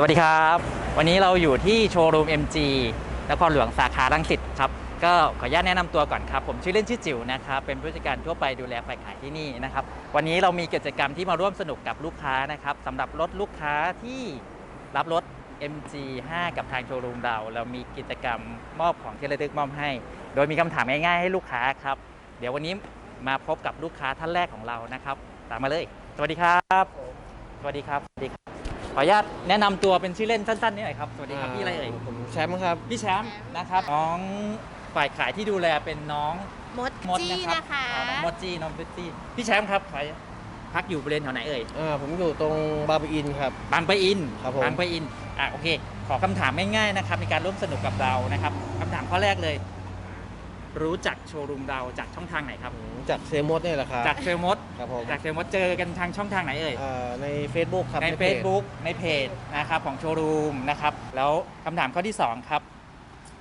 สวัสดีครับ วันนี้เราอยู่ที่โชว์รูม MG นครหลวงสาขารังสิตครับ ก็ขออนุญาตแนะนำตัวก่อนครับ ผมชื่อเล่นชื่อจิ๋วนะครับ เป็นผู้จัดการทั่วไปดูแลฝ่ายขายที่นี่นะครับ วันนี้เรามีกิจกรรมที่มาร่วมสนุกกับลูกค้านะครับสำหรับรถลูกค้าที่รับรถ MG 5 กับทางโชว์รูมเรา เรามีกิจกรรมมอบของที่ระลึกมอบให้ โดยมีคำถามง่ายๆให้ลูกค้าครับ เดี๋ยววันนี้มาพบกับลูกค้าท่านแรกของเรานะครับ ตามมาเลย สวัสดีครับ สวัสดีครับ สวัสดีครับ ขออนุญาตแนะนำตัวเป็นชื่อเล่นสั้นๆนี่หน่อยครับ สวัสดีครับพี่อะไรเอ่ยผมแชมป์ครับ พี่แชมป์นะครับน้องฝ่ายขายที่ดูแลเป็นน้องมดมดจี้นะครับนะคะ อ๋อน้องมดจี้น้องมดจี้พี่แชมป์ครับขอพักอยู่บริเวณแถวไหนเอ่ยอ่าผมอยู่ตรงบางปะอินครับ บางปะอินครับผมบางปะอินอะโอเค ขอคำถามง่ายๆนะครับในการร่วมสนุกกับเรานะครับคำถามข้อแรกเลย รู้จักโชว์รูมเราจากช่องทางไหนครับ จากเซมดนี่แหละครับจากเซลมดครับผมจากเซลมดเจอกันทางช่องทางไหนเอ่ยอ่าใน Facebook ครับในพจ Facebook ในเพจนะครับของโชว์รูมนะครับ แล้วคำถามข้อที่ 2 ครับ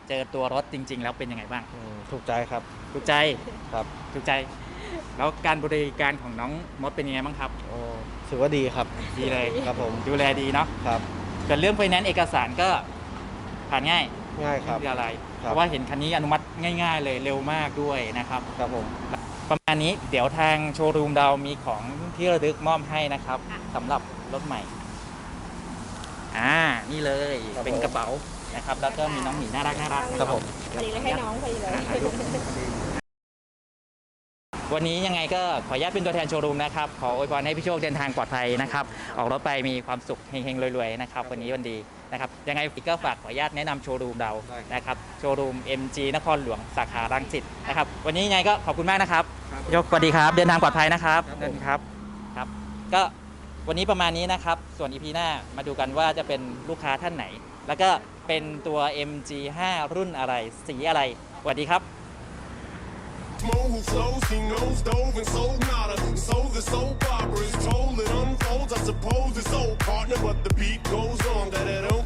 เจอตัวรถจริง ๆ แล้วเป็นยังไงบ้าง อืมถูกใจครับถูกใจครับถูกใจ แล้วการบริการของน้องมดเป็นยังไงบ้างครับ โอ้ถือว่าดีครับดีเลย ครับผมดูแลดีเนาะครับส่วนเรื่องไฟแนนซ์เอกสารก็ผ่านง่าย ง่ายครับไม่มีอะไรคเพรับ ราะว่าเห็นคันนี้อนุมัติง่าย ๆ เลยเร็วมากด้วยนะครับ ครับผม ประมาณนี้เดี๋ยวทางโชว์รูมเรามีของที่ระลึกมอบให้นะครับสำหรับรถใหม่ อ่า นี่เลยเป็นกระเป๋านะครับ แล้วก็มีน้องหมีน่ารักน่ารักครับผม พอดีเลยให้น้องพอดีเลยอ่าถ่ายรูปวันนี้ยังไงก็ขออนุญาตเป็นตัวแทนโชว์รูมนะครับ ขออวยพรให้พี่โชคเดินทางปลอดภัยนะครับ ออกรถไปมีความสุขเฮงๆรวยๆนะครับ วันนี้วันดี นะครับยังไงก็ฝากขออนุญาตแนะนำโชว์รูมเรานะครับโชว์รูม MG นครหลวงสาขารังสิตนะครับวันนี้ยังไงก็ขอบคุณมากนะครับพี่โชคสวัสดีครับเดินทางปลอดภัยนะครับครับผม เดินครับครับ ก็วันนี้ประมาณนี้นะครับ ส่วน EP หน้ามาดูกันว่าจะเป็นลูกค้าท่านไหน แล้วก็เป็นตัว MG5 รุ่นอะไร สีอะไรสวัสดีครับ Mo who flows, he knows dove and sold nada. So the soap opera is told, it unfolds. I suppose it's old partner, but the beat goes on. Da da da